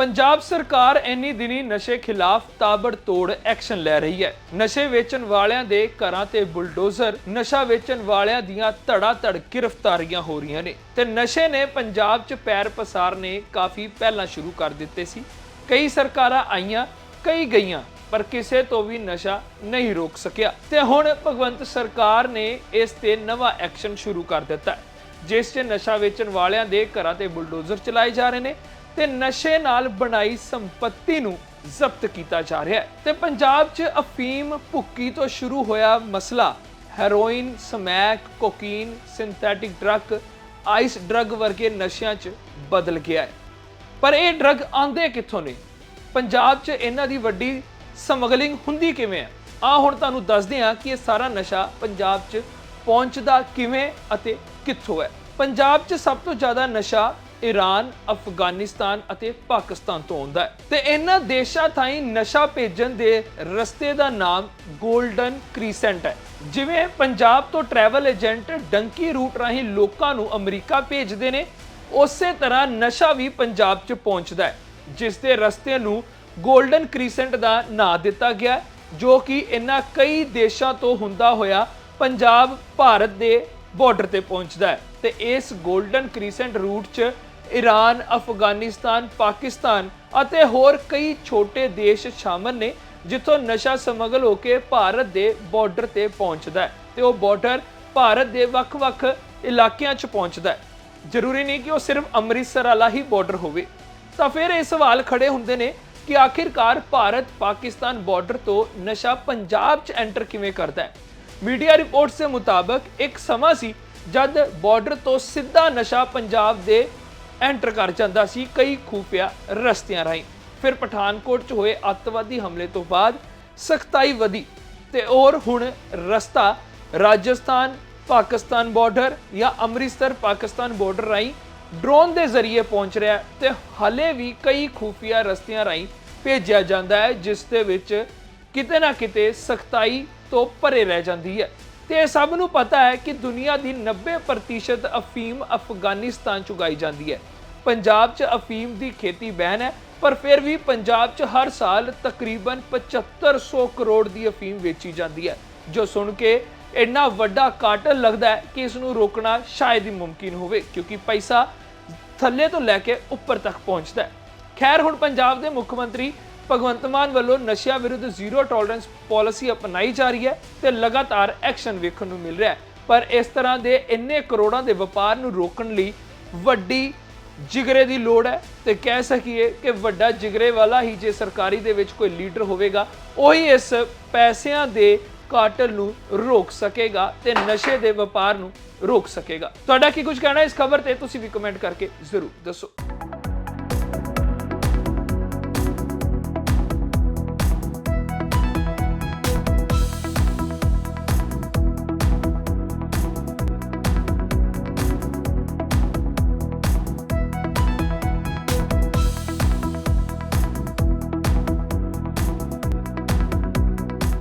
ਪੰਜਾਬ ਸਰਕਾਰ ਇੰਨੀ ਦਿਨੀ ਨਸ਼ੇ ਖਿਲਾਫ ਤਾਬੜਤੋੜ ਐਕਸ਼ਨ ਲੈ ਰਹੀ ਹੈ। ਨਸ਼ੇ ਵੇਚਣ ਵਾਲਿਆਂ ਦੇ ਘਰਾਂ ਤੇ ਬੁਲਡੋਜ਼ਰ, ਨਸ਼ਾ ਵੇਚਣ ਵਾਲਿਆਂ ਦੀਆਂ ਧੜਾ ਧੜ ਗ੍ਰਿਫਤਾਰੀਆਂ ਹੋ ਰਹੀਆਂ ਨੇ ਤੇ ਨਸ਼ੇ ਨੇ ਪੰਜਾਬ 'ਚ ਪੈਰ ਪਸਾਰਨੇ ਕਾਫੀ ਪਹਿਲਾਂ ਸ਼ੁਰੂ ਕਰ ਦਿੱਤੇ ਸੀ। ਕਈ ਸਰਕਾਰਾਂ ਆਈਆਂ, ਕਈ ਗਈਆਂ, ਪਰ ਕਿਸੇ ਤੋਂ ਵੀ ਨਸ਼ਾ ਨਹੀਂ ਰੋਕ ਸਕਿਆ। ਤੇ ਹੁਣ ਭਗਵੰਤ ਸਰਕਾਰ ਨੇ ਇਸ ਤੇ ਨਵਾਂ ਐਕਸ਼ਨ ਸ਼ੁਰੂ ਕਰ ਦਿੱਤਾ ਜਿਸ 'ਚ ਨਸ਼ਾ ਵੇਚਣ ਵਾਲਿਆਂ ਦੇ ਘਰਾਂ ਤੇ ਬੁਲਡੋਜ਼ਰ ਚਲਾਏ ਜਾ ਰਹੇ ਨੇ ਤੇ ਨਸ਼ੇ ਨਾਲ ਬਣਾਈ ਸੰਪਤੀ ਨੂੰ ਜ਼ਬਤ ਕੀਤਾ ਜਾ ਰਿਹਾ ਹੈ। ਤੇ ਪੰਜਾਬ 'ਚ ਅਫੀਮ ਭੁੱਕੀ ਤੋਂ ਸ਼ੁਰੂ ਹੋਇਆ ਮਸਲਾ। Heroin, smack, cocaine, synthetic drug, ice drug ਵਰਗੇ ਨਸ਼ਿਆਂ 'ਚ ਬਦਲ ਗਿਆ ਹੈ। ਪਰ ਇਹ ਡਰੱਗ ਆਂਦੇ ਕਿੱਥੋਂ ਨੇ? ਪੰਜਾਬ 'ਚ ਇਹਨਾਂ ਦੀ ਵੱਡੀ ਸਮਗਲਿੰਗ ਹੁੰਦੀ ਕਿਵੇਂ ਹੈ? ਆ ਹੁਣ ਤੁਹਾਨੂੰ ਦੱਸਦੇ ਹਾਂ ਕਿ ਇਹ ਸਾਰਾ ਨਸ਼ਾ ਪੰਜਾਬ 'ਚ ਪਹੁੰਚਦਾ ਕਿਵੇਂ ਅਤੇ ਕਿੱਥੋਂ ਹੈ। ਪੰਜਾਬ 'ਚ ਸਭ ਤੋਂ ਜ਼ਿਆਦਾ ਨਸ਼ਾ ਈਰਾਨ ਅਫਗਾਨਿਸਤਾਨ ਅਤੇ ਪਾਕਿਸਤਾਨ ਤੋਂ ਆਉਂਦਾ ਹੈ। ਤੇ ਇਹਨਾਂ ਦੇਸ਼ਾਂ ਥਾਈਂ ਨਸ਼ਾ ਭੇਜਣ ਦੇ ਰਸਤੇ ਦਾ ਨਾਮ 골ਡਨ ਕ੍ਰੀਸੈਂਟ ਹੈ। ਜਿਵੇਂ ਪੰਜਾਬ ਤੋਂ ਟਰੈਵਲ ਏਜੰਟ ਡੰਕੀ ਰੂਟ ਰਾਹੀਂ ਲੋਕਾਂ ਨੂੰ ਅਮਰੀਕਾ ਭੇਜਦੇ ਨੇ, ਉਸੇ ਤਰ੍ਹਾਂ ਨਸ਼ਾ ਵੀ ਪੰਜਾਬ 'ਚ ਪਹੁੰਚਦਾ ਹੈ। ਜਿਸ ਦੇ ਰਸਤੇ ਨੂੰ 골ਡਨ ਕ੍ਰੀਸੈਂਟ ਦਾ ਨਾਂ ਦਿੱਤਾ ਗਿਆ ਜੋ ਕਿ ਇਹਨਾਂ ਕਈ ਦੇਸ਼ਾਂ ਤੋਂ ਹੁੰਦਾ ਹੋਇਆ ਪੰਜਾਬ, ਭਾਰਤ ਦੇ ਬਾਰਡਰ ਤੇ ਪਹੁੰਚਦਾ ਹੈ। ਤੇ ਇਸ 골ਡਨ ਕ੍ਰੀਸੈਂਟ ਰੂਟ 'ਚ ਈਰਾਨ ਅਫਗਾਨਿਸਤਾਨ, ਪਾਕਿਸਤਾਨ ਅਤੇ ਹੋਰ ਕਈ ਛੋਟੇ ਦੇਸ਼ ਸ਼ਾਮਲ ਨੇ, ਜਿੱਥੋਂ ਨਸ਼ਾ ਸਮਗਲ ਹੋ ਕੇ ਭਾਰਤ ਦੇ ਬਾਰਡਰ ਤੇ ਪਹੁੰਚਦਾ ਹੈ ਤੇ ਉਹ ਬਾਰਡਰ ਭਾਰਤ ਦੇ ਵੱਖ-ਵੱਖ ਇਲਾਕਿਆਂ 'ਚ ਪਹੁੰਚਦਾ ਹੈ। ਜ਼ਰੂਰੀ ਨਹੀਂ ਕਿ ਉਹ ਸਿਰਫ ਅੰਮ੍ਰਿਤਸਰ ਵਾਲਾ ਹੀ ਬਾਰਡਰ ਹੋਵੇ। ਤਾਂ ਫਿਰ ਇਹ ਸਵਾਲ ਖੜੇ ਹੁੰਦੇ ਨੇ ਕਿ ਆਖਿਰਕਾਰ ਭਾਰਤ ਪਾਕਿਸਤਾਨ ਬਾਰਡਰ ਤੋਂ ਨਸ਼ਾ ਪੰਜਾਬ 'ਚ ਐਂਟਰ ਕਿਵੇਂ ਕਰਦਾ ਹੈ? ਮੀਡੀਆ ਰਿਪੋਰਟਸ ਦੇ ਮੁਤਾਬਕ ਇੱਕ ਸਮਾਂ ਸੀ ਜਦ ਬਾਰਡਰ ਤੋਂ ਸਿੱਧਾ ਨਸ਼ਾ ਪੰਜਾਬ ਦੇ ਐਂਟਰ ਕਰ ਜਾਂਦਾ ਸੀ ਕਈ ਖੂਫੀਆ ਰਸਤਿਆਂ ਰਾਹੀਂ। ਫਿਰ ਪਠਾਨਕੋਟ 'ਚ ਹੋਏ ਅੱਤਵਾਦੀ ਹਮਲੇ ਤੋਂ ਬਾਅਦ ਸਖਤਾਈ ਵਧੀ ਤੇ ਔਰ ਹੁਣ ਰਸਤਾ ਰਾਜਸਥਾਨ, ਪਾਕਿਸਤਾਨ ਬਾਰਡਰ ਜਾਂ ਅੰਮ੍ਰਿਤਸਰ, ਪਾਕਿਸਤਾਨ ਬਾਰਡਰ ਰਾਹੀਂ ਡਰੋਨ ਦੇ ਜ਼ਰੀਏ ਪਹੁੰਚ ਰਿਹਾ ਹੈ ਤੇ ਹਾਲੇ ਵੀ ਕਈ ਖੂਫੀਆ ਰਸਤਿਆਂ ਰਾਹੀਂ ਭੇਜਿਆ ਜਾਂਦਾ ਹੈ, ਜਿਸ ਦੇ ਵਿੱਚ ਕਿਤੇ ਨਾ ਕਿਤੇ ਸਖਤਾਈ ਤੋਂ ਪਰੇ ਰਹਿ ਜਾਂਦੀ ਹੈ। ਤੇ ਇਹ ਸਭ ਨੂੰ ਪਤਾ ਹੈ ਕਿ ਦੁਨੀਆ ਦੀ 90% ਅਫੀਮ ਅਫਗਾਨਿਸਤਾਨ ਚ ਉਗਾਈ ਜਾਂਦੀ ਹੈ। ਪੰਜਾਬ 'ਚ ਅਫੀਮ ਦੀ ਖੇਤੀ ਬੈਨ ਹੈ, ਪਰ ਫਿਰ ਵੀ ਪੰਜਾਬ 'ਚ ਹਰ ਸਾਲ ਤਕਰੀਬਨ 7500 ਕਰੋੜ ਦੀ ਅਫੀਮ ਵੇਚੀ ਜਾਂਦੀ ਹੈ, ਜੋ ਸੁਣ ਕੇ ਇੰਨਾ ਵੱਡਾ ਕਾਟਲ ਲੱਗਦਾ ਹੈ ਕਿ ਇਸ ਨੂੰ ਰੋਕਣਾ ਸ਼ਾਇਦ ਹੀ ਮੁਮਕਿਨ ਹੋਵੇ, ਕਿਉਂਕਿ ਪੈਸਾ ਥੱਲੇ ਤੋਂ ਲੈ ਕੇ ਉੱਪਰ ਤੱਕ ਪਹੁੰਚਦਾ ਹੈ। ਖੈਰ, ਹੁਣ ਪੰਜਾਬ ਦੇ ਮੁੱਖ ਮੰਤਰੀ ਭਗਵੰਤ ਮਾਨ ਵੱਲੋਂ ਨਸ਼ਿਆਂ ਵਿਰੁੱਧ ਜ਼ੀਰੋ ਟੋਲਰੈਂਸ ਪਾਲਿਸੀ ਅਪਣਾਈ ਜਾ ਰਹੀ ਹੈ ਤੇ ਲਗਾਤਾਰ ਐਕਸ਼ਨ ਵੇਖਣ ਨੂੰ ਮਿਲ ਰਿਹਾ ਹੈ। ਪਰ ਇਸ ਤਰ੍ਹਾਂ ਦੇ ਇੰਨੇ ਕਰੋੜਾਂ ਦੇ ਵਪਾਰ ਨੂੰ ਰੋਕਣ ਲਈ ਵੱਡੀ ਜਿਗਰੇ ਦੀ ਲੋੜ ਹੈ ਤੇ ਕਹਿ ਸਕੀਏ ਕਿ ਵੱਡਾ ਜਿਗਰੇ ਵਾਲਾ ਹੀ ਜੇ ਸਰਕਾਰੀ ਦੇ ਵਿੱਚ ਕੋਈ ਲੀਡਰ ਹੋਵੇਗਾ, ਉਹੀ ਇਸ ਪੈਸਿਆਂ ਦੇ ਕਾਟਲ ਨੂੰ ਰੋਕ ਸਕੇਗਾ ਤੇ ਨਸ਼ੇ ਦੇ ਵਪਾਰ ਨੂੰ ਰੋਕ ਸਕੇਗਾ। ਤੁਹਾਡਾ ਕੀ ਕੁਝ ਕਹਿਣਾ ਇਸ ਖਬਰ ਤੇ ਤੁਸੀਂ ਵੀ ਕਮੈਂਟ ਕਰਕੇ ਜ਼ਰੂਰ ਦੱਸੋ।